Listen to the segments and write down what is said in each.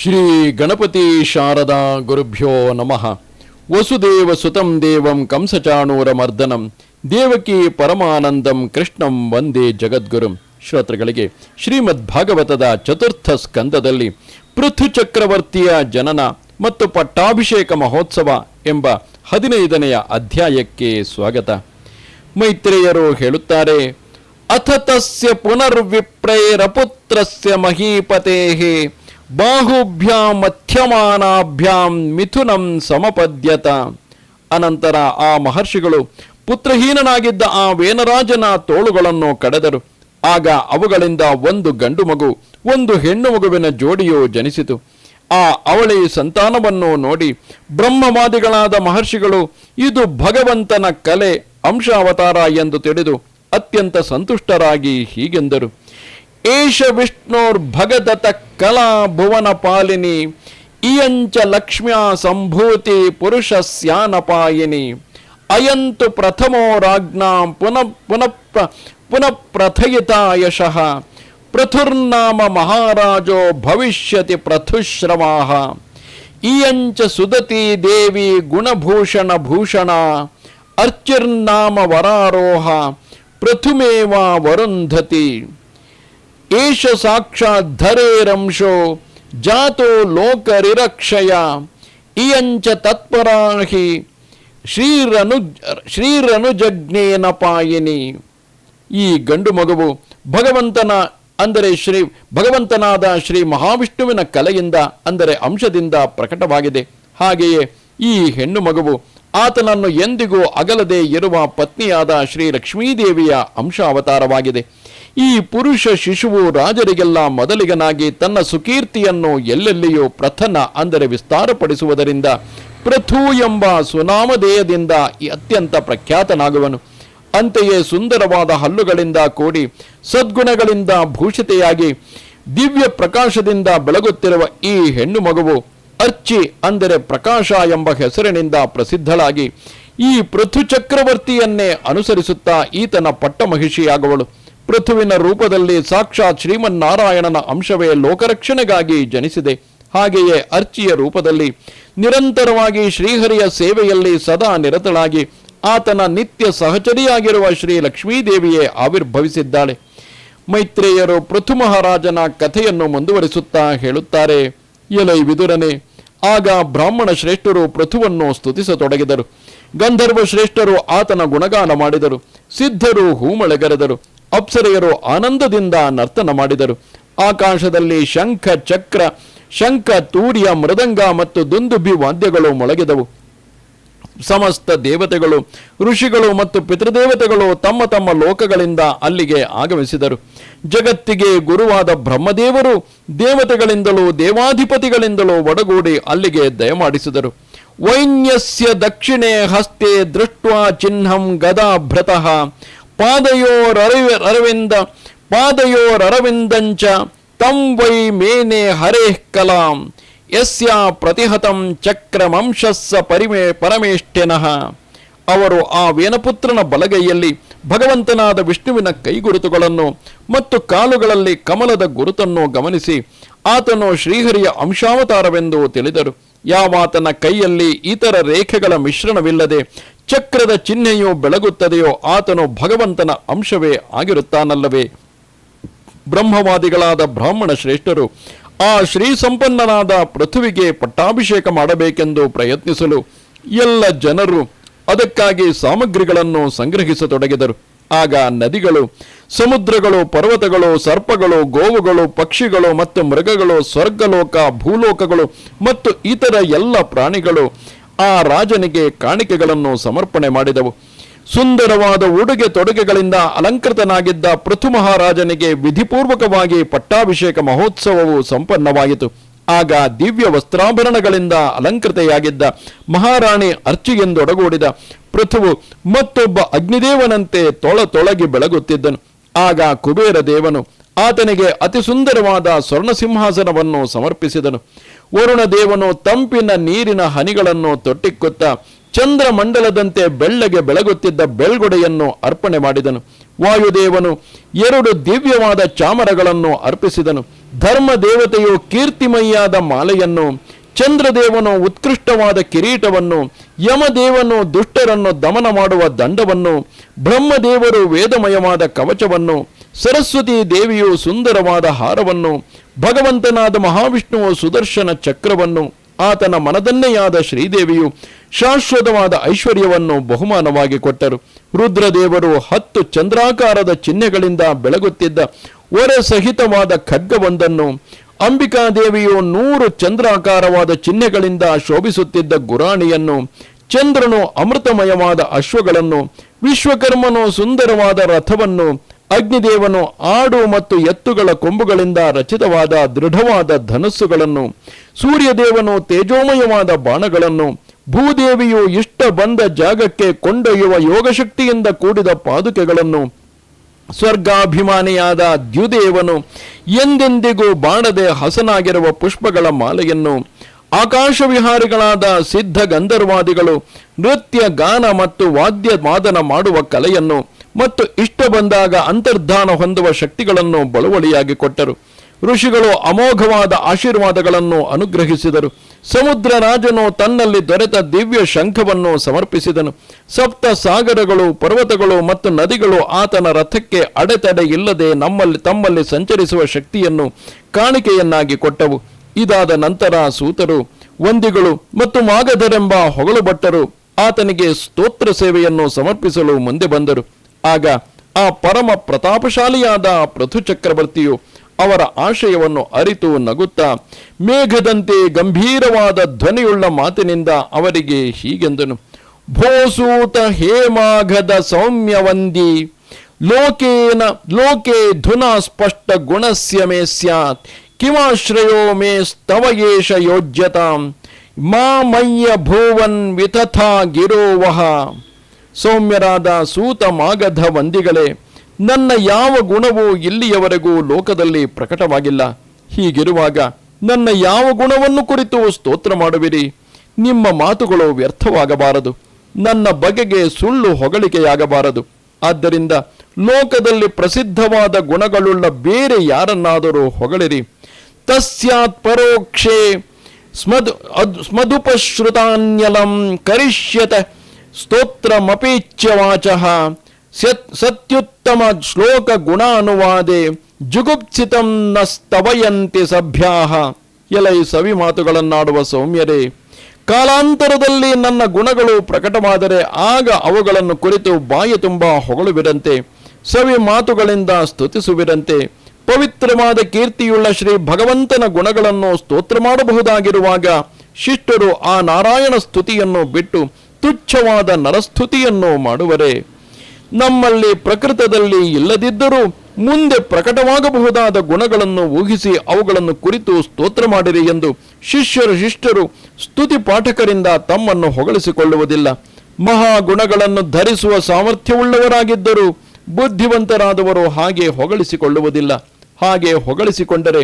ಶ್ರೀ ಗಣಪತಿ ಶಾರದಾ ಗುರುಭ್ಯೋ ನಮಃ. ವಸುದೇವ ಸುತಂ ದೇವಂ ಕಂಸಚಾಣೂರ ಮರ್ದನಂ. ದೇವಕಿ ಪರಮಾನಂದಂ ಕೃಷ್ಣಂ ವಂದೇ ಜಗದ್ಗುರುಂ. ಶ್ರೋತೃಗಳಿಗೆ, ಶ್ರೀಮದ್ ಭಾಗವತದ ಚತುರ್ಥ ಸ್ಕಂದದಲ್ಲಿ ಪೃಥು ಚಕ್ರವರ್ತಿಯ ಜನನ ಮತ್ತು ಪಟ್ಟಾಭಿಷೇಕ ಮಹೋತ್ಸವ ಎಂಬ ಹದಿನೈದನೆಯ ಅಧ್ಯಾಯಕ್ಕೆ ಸ್ವಾಗತ. ಮೈತ್ರೇಯರು ಹೇಳುತ್ತಾರೆ, ಅಥ ತಸ್ಯ ಪುನರ್ವಿಪ್ರೈರಪುತ್ರಸ್ಯ ಮಹೀಪತೇಃ ಬಾಹುಭ್ಯಾಂ ಮಧ್ಯಮಾನಾಭ್ಯಾಂ ಮಿಥುನಂ ಸಮಪದ್ಯತ. ಅನಂತರ ಆ ಮಹರ್ಷಿಗಳು ಪುತ್ರಹೀನನಾಗಿದ್ದ ಆ ವೇನರಾಜನ ತೋಳುಗಳನ್ನು ಕಡೆದರು. ಆಗ ಅವುಗಳಿಂದ ಒಂದು ಗಂಡು ಮಗು, ಒಂದು ಹೆಣ್ಣು ಮಗುವಿನ ಜೋಡಿಯು ಜನಿಸಿತು. ಆ ಅವಳಿ ಸಂತಾನವನ್ನು ನೋಡಿ ಬ್ರಹ್ಮವಾದಿಗಳಾದ ಮಹರ್ಷಿಗಳು, ಇದು ಭಗವಂತನ ಕಲೆ, ಅಂಶಾವತಾರ ಎಂದು ತಿಳಿದು ಅತ್ಯಂತ ಸಂತುಷ್ಟರಾಗಿ ಹೀಗೆಂದರು. ಏಷ ವಿಷ್ಣೋರ್ಭಗದತ ಕಲಾ कलाभुवनपालिनी इयञ्च लक्ष्म्या सम्भूति पुरुषस्यानपायिनी। अयं तु प्रथमो राज्ञां पुनः प्रथयिता यशः। पृथुर्नाम महाराजो भविष्यति पृथुश्रवाः इयञ्च सुदती देवी गुणभूषण भूषणा। अर्चिर्नाम वरारोह, पृथुमेवा वरुन्धती। ಏಷ ಸಾಕ್ಷಾತ್ ಧರೇರಂಶೋ ಜಾತೋ ಲೋಕರಿರಕ್ಷಯ. ಇಯಂಚ ತತ್ಪರಾಹಿ ಶ್ರೀರನು, ಶ್ರೀರನುಜಜ್ಞೇನ ಪಾಯಿನಿ. ಈ ಗಂಡು ಮಗುವು ಭಗವಂತನ, ಅಂದರೆ ಶ್ರೀ, ಭಗವಂತನಾದ ಶ್ರೀ ಮಹಾವಿಷ್ಣುವಿನ ಕಲೆಯಿಂದ, ಅಂದರೆ ಅಂಶದಿಂದ ಪ್ರಕಟವಾಗಿದೆ. ಹಾಗೆಯೇ ಈ ಹೆಣ್ಣು ಮಗುವು ಆತನನ್ನು ಎಂದಿಗೂ ಅಗಲದೆ ಇರುವ ಪತ್ನಿಯಾದ ಶ್ರೀ ಲಕ್ಷ್ಮೀದೇವಿಯ ಅಂಶ ಅವತಾರವಾಗಿದೆ ಈ ಪುರುಷ ಶಿಶುವು ರಾಜರಿಗೆಲ್ಲ ಮೊದಲಿಗನಾಗಿ ತನ್ನ ಸುಕೀರ್ತಿಯನ್ನು ಎಲ್ಲೆಲ್ಲಿಯೂ ಪ್ರಥನ ಅಂದರೆ ವಿಸ್ತಾರಪಡಿಸುವುದರಿಂದ ಪೃಥು ಎಂಬ ಸುನಾಮಧೇಯದಿಂದ ಅತ್ಯಂತ ಪ್ರಖ್ಯಾತನಾಗುವನು. ಅಂತೆಯೇ ಸುಂದರವಾದ ಹಲ್ಲುಗಳಿಂದ ಕೂಡಿ ಸದ್ಗುಣಗಳಿಂದ ಭೂಷಿತೆಯಾಗಿ ದಿವ್ಯ ಪ್ರಕಾಶದಿಂದ ಬೆಳಗುತ್ತಿರುವ ಈ ಹೆಣ್ಣು ಮಗುವು ಅರ್ಚಿ ಅಂದರೆ ಪ್ರಕಾಶ ಎಂಬ ಹೆಸರಿನಿಂದ ಪ್ರಸಿದ್ಧಳಾಗಿ ಈ ಪೃಥು ಚಕ್ರವರ್ತಿಯನ್ನೇ ಅನುಸರಿಸುತ್ತಾ ಈತನ ಪಟ್ಟಮಹಿಷಿಯಾಗುವಳು. ಪೃಥುವಿನ ರೂಪದಲ್ಲಿ ಸಾಕ್ಷಾತ್ ಶ್ರೀಮನ್ನಾರಾಯಣನ ಅಂಶವೇ ಲೋಕರಕ್ಷಣೆಗಾಗಿ ಜನಿಸಿದೆ. ಹಾಗೆಯೇ ಅರ್ಚಿಯ ರೂಪದಲ್ಲಿ ನಿರಂತರವಾಗಿ ಶ್ರೀಹರಿಯ ಸೇವೆಯಲ್ಲಿ ಸದಾ ನಿರತಳಾಗಿ ಆತನ ನಿತ್ಯ ಸಹಚರಿಯಾಗಿರುವ ಶ್ರೀ ಲಕ್ಷ್ಮೀದೇವಿಯೇ ಆವಿರ್ಭವಿಸಿದ್ದಾಳೆ. ಮೈತ್ರೇಯರು ಪೃಥು ಮಹಾರಾಜನ ಕಥೆಯನ್ನು ಮುಂದುವರಿಸುತ್ತಾ ಹೇಳುತ್ತಾರೆ, ಎಲೈ ವಿದುರನೆ, ಆಗ ಬ್ರಾಹ್ಮಣ ಶ್ರೇಷ್ಠರು ಪೃಥುವನ್ನು ಸ್ತುತಿಸತೊಡಗಿದರು. ಗಂಧರ್ವ ಶ್ರೇಷ್ಠರು ಆತನ ಗುಣಗಾನ ಮಾಡಿದರು. ಸಿದ್ಧರು ಹೂಮಳೆಗರೆದರು. ಅಪ್ಸರೆಯರು ಆನಂದದಿಂದ ನರ್ತನ ಮಾಡಿದರು. ಆಕಾಶದಲ್ಲಿ ಶಂಖ ಚಕ್ರ, ಶಂಖ ತೂರ್ಯ ಮೃದಂಗ ಮತ್ತು ದುಂದುಬಿ ವಾದ್ಯಗಳು ಮೊಳಗಿದವು. ಸಮಸ್ತ ದೇವತೆಗಳು, ಋಷಿಗಳು ಮತ್ತು ಪಿತೃದೇವತೆಗಳು ತಮ್ಮ ತಮ್ಮ ಲೋಕಗಳಿಂದ ಅಲ್ಲಿಗೆ ಆಗಮಿಸಿದರು. ಜಗತ್ತಿಗೆ ಗುರುವಾದ ಬ್ರಹ್ಮದೇವರು ದೇವತೆಗಳಿಂದಲೂ ದೇವಾಧಿಪತಿಗಳಿಂದಲೂ ಒಡಗೂಡಿ ಅಲ್ಲಿಗೆ ದಯಮಾಡಿಸಿದರು. ವೈನ್ಯಸ್ಯ ದಕ್ಷಿಣೆ ಹಸ್ತೆ ದೃಷ್ಟ್ವಾ ಚಿಹ್ನಂ ಗದಾಭೃತಃ ಪಾದಯೋರರವಿ ಅರವಿಂದ ಪಾದಯೋರರವಿಂದಂಚ ತಂ ವೈ ಮೇನೆ ಹರೇ ಕಲಾಂ, ಯಸ್ಯ ಪ್ರತಿಹತಂ ಚಕ್ರಮಂಶಸ್ಸ ಪರಿಮೇ ಪರಮೇಷ್ಠೆನಃ ಅವರು ಆ ವೇನಪುತ್ರನ ಬಲಗೈಯಲ್ಲಿ ಭಗವಂತನಾದ ವಿಷ್ಣುವಿನ ಕೈಗುರುತುಗಳನ್ನು ಮತ್ತು ಕಾಲುಗಳಲ್ಲಿ ಕಮಲದ ಗುರುತನ್ನು ಗಮನಿಸಿ ಆತನು ಶ್ರೀಹರಿಯ ಅಂಶಾವತಾರವೆಂದು ತಿಳಿದರು. ಯಾವಾತನ ಕೈಯಲ್ಲಿ ಇತರ ರೇಖೆಗಳ ಮಿಶ್ರಣವಿಲ್ಲದೆ ಚಕ್ರದ ಚಿಹ್ನೆಯು ಬೆಳಗುತ್ತದೆಯೋ ಆತನು ಭಗವಂತನ ಅಂಶವೇ ಆಗಿರುತ್ತಾನಲ್ಲವೇ? ಬ್ರಹ್ಮವಾದಿಗಳಾದ ಬ್ರಾಹ್ಮಣ ಶ್ರೇಷ್ಠರು ಆ ಶ್ರೀ ಸಂಪನ್ನನಾದ ಪೃಥುವಿಗೆ ಪಟ್ಟಾಭಿಷೇಕ ಮಾಡಬೇಕೆಂದು ಪ್ರಯತ್ನಿಸಲು ಎಲ್ಲ ಜನರು ಅದಕ್ಕಾಗಿ ಸಾಮಗ್ರಿಗಳನ್ನು ಸಂಗ್ರಹಿಸತೊಡಗಿದರು. ಆಗ ನದಿಗಳು, ಸಮುದ್ರಗಳು, ಪರ್ವತಗಳು, ಸರ್ಪಗಳು, ಗೋವುಗಳು, ಪಕ್ಷಿಗಳು ಮತ್ತು ಮೃಗಗಳು, ಸ್ವರ್ಗಲೋಕ, ಭೂಲೋಕಗಳು ಮತ್ತು ಇತರ ಎಲ್ಲ ಪ್ರಾಣಿಗಳು ಆ ರಾಜನಿಗೆ ಕಾಣಿಕೆಗಳನ್ನು ಸಮರ್ಪಣೆ ಮಾಡಿದವು. ಸುಂದರವಾದ ಉಡುಗೆ ತೊಡುಗೆಗಳಿಂದ ಅಲಂಕೃತನಾಗಿದ್ದ ಪೃಥು ಮಹಾರಾಜನಿಗೆ ವಿಧಿಪೂರ್ವಕವಾಗಿ ಪಟ್ಟಾಭಿಷೇಕ ಮಹೋತ್ಸವವು ಸಂಪನ್ನವಾಯಿತು. ಆಗ ದಿವ್ಯ ವಸ್ತ್ರಾಭರಣಗಳಿಂದ ಅಲಂಕೃತೆಯಾಗಿದ್ದ ಮಹಾರಾಣಿ ಅರ್ಚಿಗೆಂದೊಡಗೂಡಿದ ಪೃಥುವು ಮತ್ತೊಬ್ಬ ಅಗ್ನಿದೇವನಂತೆ ತೊಳ ತೊಳಗಿ ಬೆಳಗುತ್ತಿದ್ದನು. ಆಗ ಕುಬೇರ ದೇವನು ಆತನಿಗೆ ಅತಿ ಸುಂದರವಾದ ಸ್ವರ್ಣ ಸಿಂಹಾಸನವನ್ನು ಸಮರ್ಪಿಸಿದನು. ವರುಣ ದೇವನು ತಂಪಿನ ನೀರಿನ ಹನಿಗಳನ್ನು ತೊಟ್ಟಿಕ್ಕುತ್ತಾ ಚಂದ್ರಮಂಡಲದಂತೆ ಬೆಳ್ಳಗೆ ಬೆಳಗುತ್ತಿದ್ದ ಬೆಳ್ಗೊಡೆಯನ್ನು ಅರ್ಪಣೆ ಮಾಡಿದನು. ವಾಯುದೇವನು ಎರಡು ದಿವ್ಯವಾದ ಚಾಮರಗಳನ್ನು ಅರ್ಪಿಸಿದನು. ಧರ್ಮ ದೇವತೆಯು ಕೀರ್ತಿಮಯ್ಯಾದ ಮಾಲೆಯನ್ನು, ಚಂದ್ರದೇವನು ಉತ್ಕೃಷ್ಟವಾದ ಕಿರೀಟವನ್ನು, ಯಮದೇವನು ದುಷ್ಟರನ್ನು ದಮನ ಮಾಡುವ ದಂಡವನ್ನು, ಬ್ರಹ್ಮದೇವರು ವೇದಮಯವಾದ ಕವಚವನ್ನು, ಸರಸ್ವತಿ ದೇವಿಯು ಸುಂದರವಾದ ಹಾರವನ್ನು, ಭಗವಂತನಾದ ಮಹಾವಿಷ್ಣುವು ಸುದರ್ಶನ ಚಕ್ರವನ್ನು, ಆತನ ಮನದನ್ನೆಯಾದ ಶ್ರೀದೇವಿಯು ಶಾಶ್ವತವಾದ ಐಶ್ವರ್ಯವನ್ನು ಬಹುಮಾನವಾಗಿ ಕೊಟ್ಟರು. ರುದ್ರದೇವರು ಹತ್ತು ಚಂದ್ರಾಕಾರದ ಚಿಹ್ನೆಗಳಿಂದ ಬೆಳಗುತ್ತಿದ್ದ ಒರೆ ಸಹಿತವಾದ ಖಡ್ಗವೊಂದನ್ನು ಅಂಬಿಕಾದೇವಿಯು ನೂರು ಚಂದ್ರಾಕಾರವಾದ ಚಿಹ್ನೆಗಳಿಂದ ಶೋಭಿಸುತ್ತಿದ್ದ ಗುರಾಣಿಯನ್ನು, ಚಂದ್ರನು ಅಮೃತಮಯವಾದ ಅಶ್ವಗಳನ್ನು, ವಿಶ್ವಕರ್ಮನು ಸುಂದರವಾದ ರಥವನ್ನು, ಅಗ್ನಿದೇವನು ಆಡು ಮತ್ತು ಎತ್ತುಗಳ ಕೊಂಬುಗಳಿಂದ ರಚಿತವಾದ ದೃಢವಾದ ಧನಸ್ಸುಗಳನ್ನು, ಸೂರ್ಯದೇವನು ತೇಜೋಮಯವಾದ ಬಾಣಗಳನ್ನು, ಭೂದೇವಿಯು ಇಷ್ಟ ಬಂದ ಜಾಗಕ್ಕೆ ಕೊಂಡೊಯ್ಯುವ ಯೋಗಶಕ್ತಿಯಿಂದ ಕೂಡಿದ ಪಾದುಕೆಗಳನ್ನು ಸ್ವರ್ಗಾಭಿಮಾನಿಯಾದ ದ್ಯುದೇವನು ಎಂದೆಂದಿಗೂ ಬಾಣದೆ ಹಸನಾಗಿರುವ ಪುಷ್ಪಗಳ ಮಾಲೆಯನ್ನು ಆಕಾಶವಿಹಾರಿಗಳಾದ ಸಿದ್ಧ ಗಂಧರ್ವಾದಿಗಳು ನೃತ್ಯ, ಗಾನ ಮತ್ತು ವಾದ್ಯ ವಾದನ ಮಾಡುವ ಕಲೆಯನ್ನು ಮತ್ತು ಇಷ್ಟ ಬಂದಾಗ ಅಂತರ್ಧಾನ ಹೊಂದುವ ಶಕ್ತಿಗಳನ್ನು ಬಳುವಳಿಯಾಗಿ ಕೊಟ್ಟರು. ಋಷಿಗಳು ಅಮೋಘವಾದ ಆಶೀರ್ವಾದಗಳನ್ನು ಅನುಗ್ರಹಿಸಿದರು. ಸಮುದ್ರ ರಾಜನು ತನ್ನಲ್ಲಿ ದೊರೆತ ದಿವ್ಯ ಶಂಖವನ್ನು ಸಮರ್ಪಿಸಿದನು. ಸಪ್ತ ಸಾಗರಗಳು, ಪರ್ವತಗಳು ಮತ್ತು ನದಿಗಳು ಆತನ ರಥಕ್ಕೆ ಅಡೆತಡೆ ಇಲ್ಲದೆ ನಮ್ಮಲ್ಲಿ, ತಮ್ಮಲ್ಲಿ ಸಂಚರಿಸುವ ಶಕ್ತಿಯನ್ನು ಕಾಣಿಕೆಯನ್ನಾಗಿ ಕೊಟ್ಟವು. ಇದಾದ ನಂತರ ಸೂತರು, ವಂದಿಗಳು ಮತ್ತು ಮಾಗಧರೆಂಬ ಹೊಗಳು ಭಟ್ಟರು ಆತನಿಗೆ ಸ್ತೋತ್ರ ಸೇವೆಯನ್ನು ಸಮರ್ಪಿಸಲು ಮುಂದೆ ಬಂದರು. ಆಗ ಆ ಪರಮ ಪ್ರತಾಪಶಾಲಿಯಾದ ಪೃಥು ಚಕ್ರವರ್ತಿಯು ಅವರ ಆಶಯವನ್ನು ಅರಿತು ನಗುತ್ತಾ, ಮೇಘದಂತೆ ಗಂಭೀರವಾದ ಧ್ವನಿಯುಳ್ಳ ಮಾತಿನಿಂದ ಅವರಿಗೆ ಹೀಗೆಂದನು, ಭೋಸೂತ ಹೇಮಾಘದ ಸೌಮ್ಯವಂದಿ, ಲೋಕೇನ, ಲೋಕೆ ಧುನ ಸ್ಪಷ್ಟ ಗುಣಸ್ಯ ಮೇ ಸ್ಯಾತ್, ಕಿಮಾಶ್ರಯೋ ಮೇ ಸ್ತವಯೇಷ ಯೋಜ್ಯತಾಂ, ಮಾ ಮಯ್ಯ ಭುವನ್ ವಿತಥಾ ಗಿರೋವಹ ಸೌಮ್ಯರಾದ ಸೂತ ಮಾಗಧ ವಂದಿಗಳೇ ನನ್ನ ಯಾವ ಗುಣವೂ ಇಲ್ಲಿಯವರೆಗೂ ಲೋಕದಲ್ಲಿ ಪ್ರಕಟವಾಗಿಲ್ಲ. ಹೀಗಿರುವಾಗ ನನ್ನ ಯಾವ ಗುಣವನ್ನು ಕುರಿತು ಸ್ತೋತ್ರ ಮಾಡುವಿರಿ? ನಿಮ್ಮ ಮಾತುಗಳು ವ್ಯರ್ಥವಾಗಬಾರದು. ನನ್ನ ಬಗೆಗೆ ಸುಳ್ಳು ಹೊಗಳಿಕೆಯಾಗಬಾರದು. ಆದ್ದರಿಂದ ಲೋಕದಲ್ಲಿ ಪ್ರಸಿದ್ಧವಾದ ಗುಣಗಳುಳ್ಳ ಬೇರೆ ಯಾರನ್ನಾದರೂ ಹೊಗಳಿರಿ. ತಸ್ಯಾತ್ ಪರೋಕ್ಷೇ ಸ್ಮದ್ ಸ್ಮದುಪಶ್ರುತಾನ್ಯಲಂ ಕರಿಷ್ಯತ ಸ್ತೋತ್ರಮಪೀಚ್ಯ ವಾಚಃ ಸತ್ ಸತ್ಯುತ್ತಮ ಶ್ಲೋಕ ಗುಣಾನುವಾದೆ ಜುಗುಪ್ಸಿತಂ ನ ಸ್ತವಯಂತಿ ಸಭ್ಯಾಹ. ಎಲೈ ಸವಿ ಮಾತುಗಳನ್ನಾಡುವ ಸೌಮ್ಯರೇ, ಕಾಲಾಂತರದಲ್ಲಿ ನನ್ನ ಗುಣಗಳು ಪ್ರಕಟವಾದರೆ ಆಗ ಅವುಗಳನ್ನು ಕುರಿತು ಬಾಯಿ ತುಂಬ ಹೊಗಳುವಿರಂತೆ, ಸವಿ ಮಾತುಗಳಿಂದ ಸ್ತುತಿಸುವಿರಂತೆ. ಪವಿತ್ರವಾದ ಕೀರ್ತಿಯುಳ್ಳ ಶ್ರೀ ಭಗವಂತನ ಗುಣಗಳನ್ನು ಸ್ತೋತ್ರ ಮಾಡಬಹುದಾಗಿರುವಾಗ ಶಿಷ್ಟರು ಆ ನಾರಾಯಣ ಸ್ತುತಿಯನ್ನು ಬಿಟ್ಟು ತುಚ್ಛವಾದ ನರಸ್ತುತಿಯನ್ನು ಮಾಡುವರೆ. ನಮ್ಮಲ್ಲಿ ಪ್ರಕೃತದಲ್ಲಿ ಇಲ್ಲದಿದ್ದರೂ ಮುಂದೆ ಪ್ರಕಟವಾಗಬಹುದಾದ ಗುಣಗಳನ್ನು ಊಹಿಸಿ ಅವುಗಳನ್ನು ಕುರಿತು ಸ್ತೋತ್ರ ಮಾಡಿರಿ ಎಂದು ಶಿಷ್ಯರು ಶಿಷ್ಟರು ಸ್ತುತಿ ಪಾಠಕರಿಂದ ತಮ್ಮನ್ನು ಹೊಗಳಿಸಿಕೊಳ್ಳುವುದಿಲ್ಲ. ಮಹಾಗುಣಗಳನ್ನು ಧರಿಸುವ ಸಾಮರ್ಥ್ಯವುಳ್ಳವರಾಗಿದ್ದರೂ ಬುದ್ಧಿವಂತರಾದವರು ಹಾಗೆ ಹೊಗಳಿಸಿಕೊಳ್ಳುವುದಿಲ್ಲ. ಹಾಗೆ ಹೊಗಳಿಸಿಕೊಂಡರೆ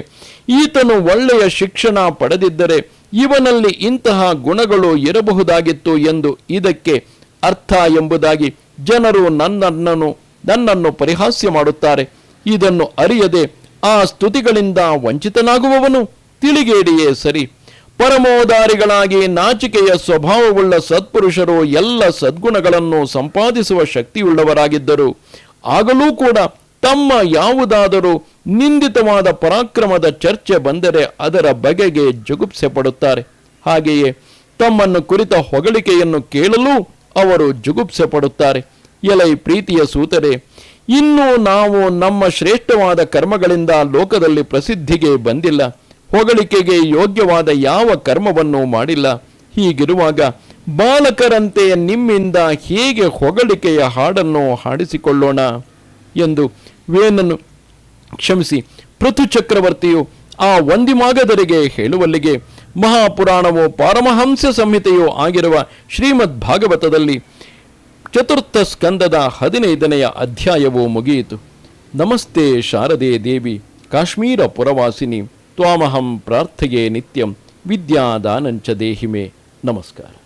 ಈತನು ಒಳ್ಳೆಯ ಶಿಕ್ಷಣ ಪಡೆದಿದ್ದರೆ ಇವನಲ್ಲಿ ಇಂತಹ ಗುಣಗಳು ಇರಬಹುದಾಗಿತ್ತು ಎಂದು ಇದಕ್ಕೆ ಅರ್ಥ ಎಂಬುದಾಗಿ ಜನರು ನನ್ನನ್ನು ನನ್ನನ್ನು ಪರಿಹಾಸ್ಯ ಮಾಡುತ್ತಾರೆ. ಇದನ್ನು ಅರಿಯದೆ ಆ ಸ್ತುತಿಗಳಿಂದ ವಂಚಿತನಾಗುವವನು ತಿಳಿಗೇಡಿಯೇ ಸರಿ. ಪರಮೋದಾರಿಗಳಾಗಿ ನಾಚಿಕೆಯ ಸ್ವಭಾವವುಳ್ಳ ಸತ್ಪುರುಷರು ಎಲ್ಲ ಸದ್ಗುಣಗಳನ್ನು ಸಂಪಾದಿಸುವ ಶಕ್ತಿಯುಳ್ಳವರಾಗಿದ್ದರು. ಆಗಲೂ ಕೂಡ ತಮ್ಮ ಯಾವುದಾದರೂ ನಿಂದಿತವಾದ ಪರಾಕ್ರಮದ ಚರ್ಚೆ ಬಂದರೆ ಅದರ ಬಗೆಗೆ ಜುಗುಪ್ಸೆ ಪಡುತ್ತಾರೆ ಹಾಗೆಯೇ ತಮ್ಮನ್ನು ಕುರಿತ ಹೊಗಳಿಕೆಯನ್ನು ಕೇಳಲು ಅವರು ಜುಗುಪ್ಸೆ ಪಡುತ್ತಾರೆ. ಎಲೈ ಪ್ರೀತಿಯ ಸೂತರೆ ಇನ್ನೂ ನಾವು ನಮ್ಮ ಶ್ರೇಷ್ಠವಾದ ಕರ್ಮಗಳಿಂದ ಲೋಕದಲ್ಲಿ ಪ್ರಸಿದ್ಧಿಗೆ ಬಂದಿಲ್ಲ. ಹೊಗಳಿಕೆಗೆ ಯೋಗ್ಯವಾದ ಯಾವ ಕರ್ಮವನ್ನು ಮಾಡಿಲ್ಲ. ಹೀಗಿರುವಾಗ ಬಾಲಕರಂತೆ ನಿಮ್ಮಿಂದ ಹೇಗೆ ಹೊಗಳಿಕೆಯ ಹಾಡನ್ನು ಹಾಡಿಸಿಕೊಳ್ಳೋಣ ಎಂದು ವೇನನು ಕ್ಷಮಿಸಿ ಪೃಥು ಚಕ್ರವರ್ತಿಯು ಆ ವಂದಿಮಾಗದರಿಗೆ ಹೇಳುವಲ್ಲಿಗೆ ಮಹಾಪುರಾಣವು ಪಾರಮಹಂಸ ಸಂಹಿತೆಯೋ ಆಗಿರುವ ಶ್ರೀಮದ್ ಭಾಗವತದಲ್ಲಿ ಚತುರ್ಥ ಸ್ಕಂದದ ಹದಿನೈದನೆಯ ಅಧ್ಯಾಯವು ಮುಗಿಯಿತು. ನಮಸ್ತೆ ಶಾರದೆ ದೇವಿ, ಕಾಶ್ಮೀರ ಪುರವಾಸಿನಿ, ತ್ವಾಮಹಂ ಪ್ರಾರ್ಥೆಯೇ ನಿತ್ಯಂ, ವಿದ್ಯಾದಾನಂಚ ದೇಹಿಮೆ. ನಮಸ್ಕಾರ.